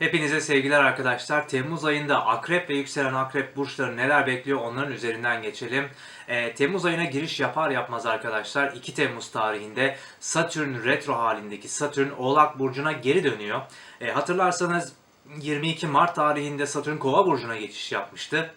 Hepinize sevgiler arkadaşlar. Temmuz ayında akrep ve yükselen akrep burçları neler bekliyor onların üzerinden geçelim. Ee, Temmuz ayına giriş yapar yapmaz arkadaşlar 2 Temmuz tarihinde Satürn retro halindeki Satürn Oğlak Burcu'na geri dönüyor. Ee, hatırlarsanız 22 Mart tarihinde Satürn Kova Burcu'na geçiş yapmıştı.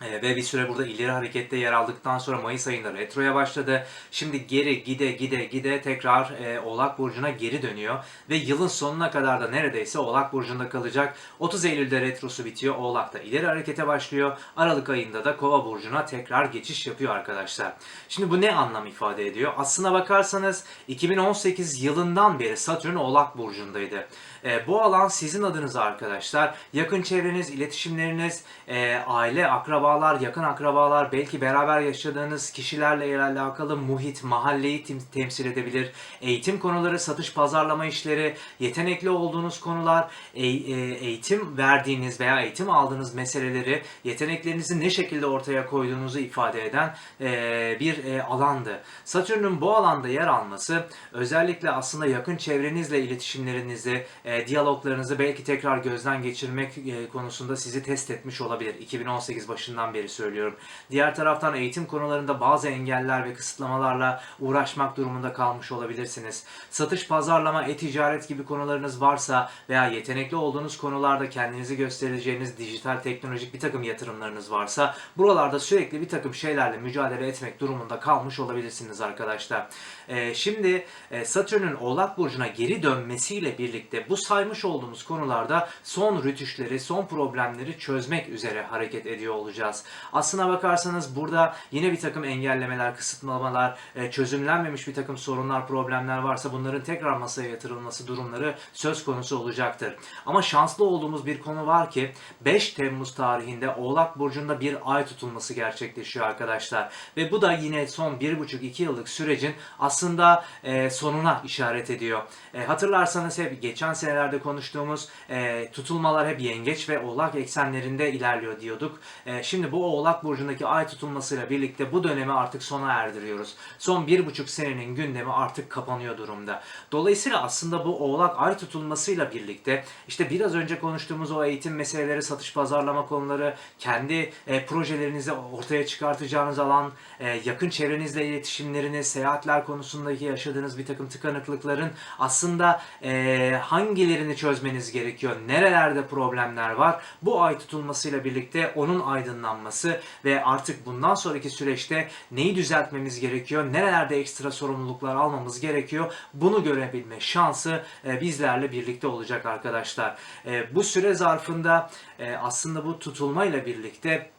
Ee, ve bir süre burada ileri harekette yer aldıktan sonra Mayıs ayında retroya başladı. Şimdi geri gide gide gide tekrar e, Oğlak Burcu'na geri dönüyor. Ve yılın sonuna kadar da neredeyse Oğlak Burcu'nda kalacak. 30 Eylül'de retrosu bitiyor. Oğlak'ta ileri harekete başlıyor. Aralık ayında da Kova Burcu'na tekrar geçiş yapıyor arkadaşlar. Şimdi bu ne anlam ifade ediyor? Aslına bakarsanız 2018 yılından beri Satürn Oğlak Burcu'ndaydı. E, bu alan sizin adınıza arkadaşlar. Yakın çevreniz, iletişimleriniz, e, aile, akrabalar, yakın akrabalar, belki beraber yaşadığınız kişilerle alakalı muhit, mahalleyi tem- temsil edebilir. Eğitim konuları, satış, pazarlama işleri, yetenekli olduğunuz konular, e- e- eğitim verdiğiniz veya eğitim aldığınız meseleleri, yeteneklerinizi ne şekilde ortaya koyduğunuzu ifade eden e, bir e, alandı. Satürn'ün bu alanda yer alması özellikle aslında yakın çevrenizle iletişimlerinizi, e, diyaloglarınızı belki tekrar gözden geçirmek e, konusunda sizi test etmiş olabilir. 2018 başından beri söylüyorum. Diğer taraftan eğitim konularında bazı engeller ve kısıtlamalarla uğraşmak durumunda kalmış olabilirsiniz. Satış, pazarlama, e-ticaret gibi konularınız varsa veya yetenekli olduğunuz konularda kendinizi göstereceğiniz dijital teknolojik bir takım yatırımlarınız varsa buralarda sürekli bir takım şeylerle mücadele etmek durumunda kalmış olabilirsiniz arkadaşlar. Ee, şimdi e, Satürn'ün Oğlak Burcu'na geri dönmesiyle birlikte bu saymış olduğumuz konularda son rütüşleri, son problemleri çözmek üzere hareket ediyor olacağız. Aslına bakarsanız burada yine bir takım engellemeler, kısıtlamalar, e, çözümlenmemiş bir takım sorunlar, problemler varsa bunların tekrar masaya yatırılması durumları söz konusu olacaktır. Ama şanslı olduğumuz bir konu var ki 5 Temmuz tarihinde Oğlak Burcu'nda bir ay tutulması gerçekleşiyor arkadaşlar. Ve bu da yine son 1,5-2 yıllık sürecin aslında e, sonuna işaret ediyor. E, hatırlarsanız hep geçen senelerde konuştuğumuz e, tutulmalar hep yengeç ve oğlak eksenlerinde ilerliyor diyorduk. E, şimdi bu oğlak burcundaki ay tutulmasıyla birlikte bu dönemi artık sona erdiriyoruz. Son bir buçuk senenin gündemi artık kapanıyor durumda. Dolayısıyla aslında bu oğlak ay tutulmasıyla birlikte işte biraz önce konuştuğumuz o eğitim meseleleri, satış pazarlama konuları, kendi e, projelerinizi ortaya çıkartacağınız alan, e, yakın çevrenizle iletişimleriniz, seyahatler konusundaki yaşadığınız bir takım tıkanıklıkların aslında e, hangilerini çözmeniz gerekiyor, nerelerde problemler var, bu ay tutulmasıyla birlikte onun aydınlanması ve artık bundan sonraki süreçte neyi düzeltmemiz gerekiyor, nerelerde ekstra sorumluluklar almamız gerekiyor, bunu görebilme şansı e, bizlerle birlikte olacak arkadaşlar. E, bu süre zarfında e, aslında bu tutulmayla birlikte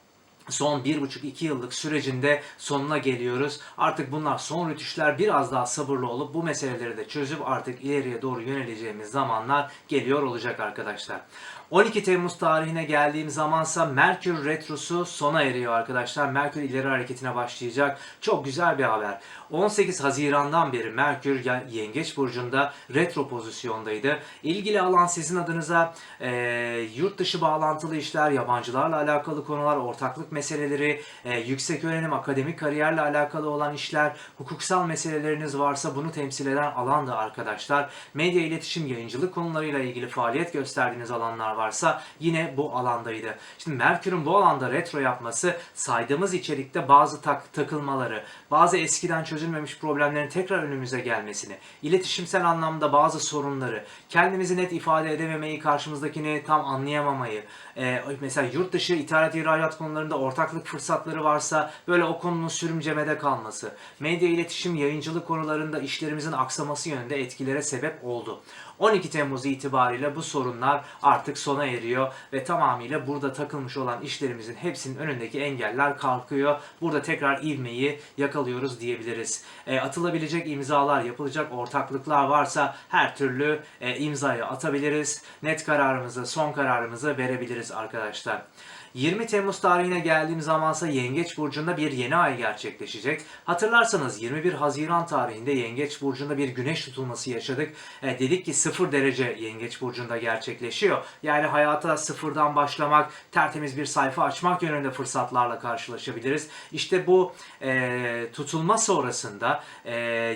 son 1,5-2 yıllık sürecinde sonuna geliyoruz. Artık bunlar son rütüşler biraz daha sabırlı olup bu meseleleri de çözüp artık ileriye doğru yöneleceğimiz zamanlar geliyor olacak arkadaşlar. 12 Temmuz tarihine geldiğim zamansa Merkür Retrosu sona eriyor arkadaşlar. Merkür ileri hareketine başlayacak. Çok güzel bir haber. 18 Haziran'dan beri Merkür Yengeç Burcu'nda retro pozisyondaydı. İlgili alan sizin adınıza e, yurt dışı bağlantılı işler, yabancılarla alakalı konular, ortaklık meseleleri, e, yüksek öğrenim, akademik kariyerle alakalı olan işler, hukuksal meseleleriniz varsa bunu temsil eden alan da arkadaşlar. Medya, iletişim, yayıncılık konularıyla ilgili faaliyet gösterdiğiniz alanlar varsa yine bu alandaydı. Şimdi Merkür'ün bu alanda retro yapması saydığımız içerikte bazı tak takılmaları, bazı eskiden çözülmemiş problemlerin tekrar önümüze gelmesini, iletişimsel anlamda bazı sorunları, kendimizi net ifade edememeyi, karşımızdakini tam anlayamamayı, e, mesela yurt dışı ithalat ihracat konularında ortaklık fırsatları varsa böyle o konunun sürümcemede kalması, medya iletişim yayıncılık konularında işlerimizin aksaması yönünde etkilere sebep oldu. 12 Temmuz itibariyle bu sorunlar artık sona eriyor ve tamamıyla burada takılmış olan işlerimizin hepsinin önündeki engeller kalkıyor. Burada tekrar ivmeyi yakalıyoruz diyebiliriz. E, atılabilecek imzalar, yapılacak ortaklıklar varsa her türlü e, imzayı atabiliriz. Net kararımızı, son kararımızı verebiliriz arkadaşlar. 20 Temmuz tarihine geldiğim zamansa Yengeç Burcu'nda bir yeni ay gerçekleşecek. Hatırlarsanız 21 Haziran tarihinde Yengeç Burcu'nda bir güneş tutulması yaşadık. E, dedik ki sıfır derece yengeç burcunda gerçekleşiyor. Yani hayata sıfırdan başlamak, tertemiz bir sayfa açmak yönünde fırsatlarla karşılaşabiliriz. İşte bu e, tutulma sonrasında e,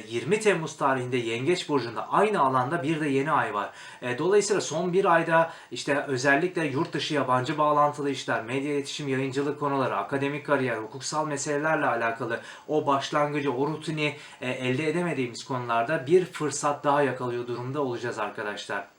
20 Temmuz tarihinde yengeç burcunda aynı alanda bir de yeni ay var. E, dolayısıyla son bir ayda işte özellikle yurt dışı yabancı bağlantılı işler, medya iletişim, yayıncılık konuları, akademik kariyer, hukuksal meselelerle alakalı o başlangıcı, o rutini e, elde edemediğimiz konularda bir fırsat daha yakalıyor durumda olacağız arkadaşlar.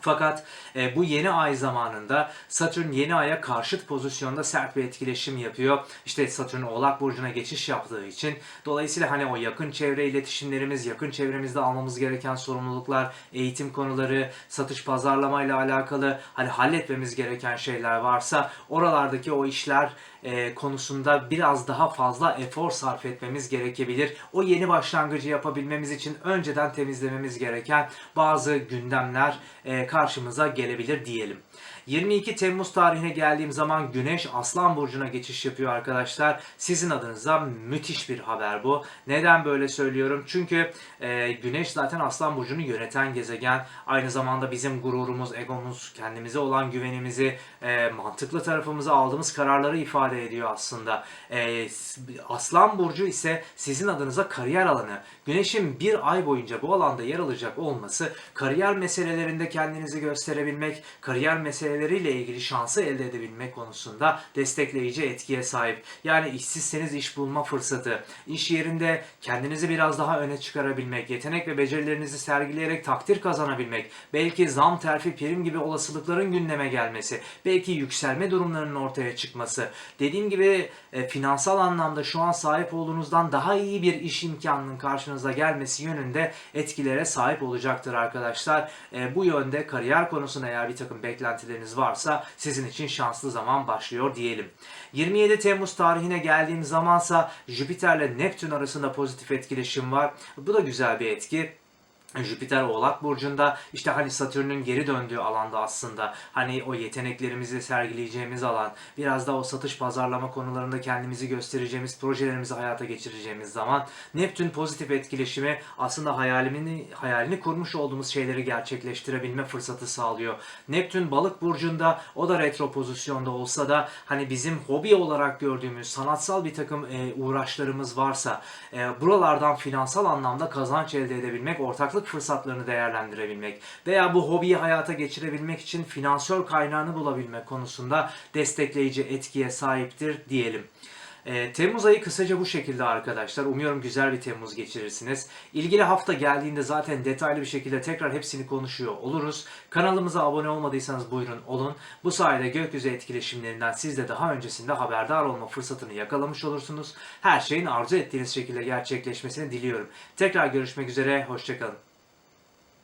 Fakat e, bu yeni ay zamanında Satürn yeni aya karşıt pozisyonda sert bir etkileşim yapıyor. İşte Satürn Oğlak Burcu'na geçiş yaptığı için. Dolayısıyla hani o yakın çevre iletişimlerimiz, yakın çevremizde almamız gereken sorumluluklar, eğitim konuları, satış pazarlamayla alakalı hani halletmemiz gereken şeyler varsa oralardaki o işler e, konusunda biraz daha fazla efor sarf etmemiz gerekebilir. O yeni başlangıcı yapabilmemiz için önceden temizlememiz gereken bazı gündemler e, karşımıza gelebilir diyelim. 22 Temmuz tarihine geldiğim zaman Güneş Aslan Burcu'na geçiş yapıyor arkadaşlar. Sizin adınıza müthiş bir haber bu. Neden böyle söylüyorum? Çünkü e, Güneş zaten Aslan Burcu'nu yöneten gezegen. Aynı zamanda bizim gururumuz, egomuz, kendimize olan güvenimizi, e, mantıklı tarafımıza aldığımız kararları ifade ediyor aslında. E, Aslan Burcu ise sizin adınıza kariyer alanı. Güneşin bir ay boyunca bu alanda yer alacak olması kariyer meselelerinde kendinizi gösterebilmek, kariyer meseleleriyle ilgili şansı elde edebilmek konusunda destekleyici etkiye sahip. Yani işsizseniz iş bulma fırsatı, iş yerinde kendinizi biraz daha öne çıkarabilmek, yetenek ve becerilerinizi sergileyerek takdir kazanabilmek, belki zam, terfi, prim gibi olasılıkların gündeme gelmesi, belki yükselme durumlarının ortaya çıkması, dediğim gibi e, finansal anlamda şu an sahip olduğunuzdan daha iyi bir iş imkanının karşınıza gelmesi yönünde etkilere sahip olacaktır arkadaşlar. E, bu yönde kariyer konusunda eğer bir takım beklentileriniz varsa sizin için şanslı zaman başlıyor diyelim. 27 Temmuz tarihine geldiğim zamansa Jüpiter ile Neptün arasında pozitif etkileşim var. Bu da güzel bir etki. Jüpiter Oğlak Burcu'nda. İşte hani Satürn'ün geri döndüğü alanda aslında. Hani o yeteneklerimizi sergileyeceğimiz alan. Biraz da o satış pazarlama konularında kendimizi göstereceğimiz projelerimizi hayata geçireceğimiz zaman. Neptün pozitif etkileşimi aslında hayalini, hayalini kurmuş olduğumuz şeyleri gerçekleştirebilme fırsatı sağlıyor. Neptün Balık Burcu'nda o da retro pozisyonda olsa da hani bizim hobi olarak gördüğümüz sanatsal bir takım e, uğraşlarımız varsa e, buralardan finansal anlamda kazanç elde edebilmek ortaklık fırsatlarını değerlendirebilmek veya bu hobiyi hayata geçirebilmek için finansör kaynağını bulabilmek konusunda destekleyici etkiye sahiptir diyelim. Ee, Temmuz ayı kısaca bu şekilde arkadaşlar. Umuyorum güzel bir Temmuz geçirirsiniz. İlgili hafta geldiğinde zaten detaylı bir şekilde tekrar hepsini konuşuyor oluruz. Kanalımıza abone olmadıysanız buyurun olun. Bu sayede gökyüzü etkileşimlerinden siz de daha öncesinde haberdar olma fırsatını yakalamış olursunuz. Her şeyin arzu ettiğiniz şekilde gerçekleşmesini diliyorum. Tekrar görüşmek üzere, hoşçakalın.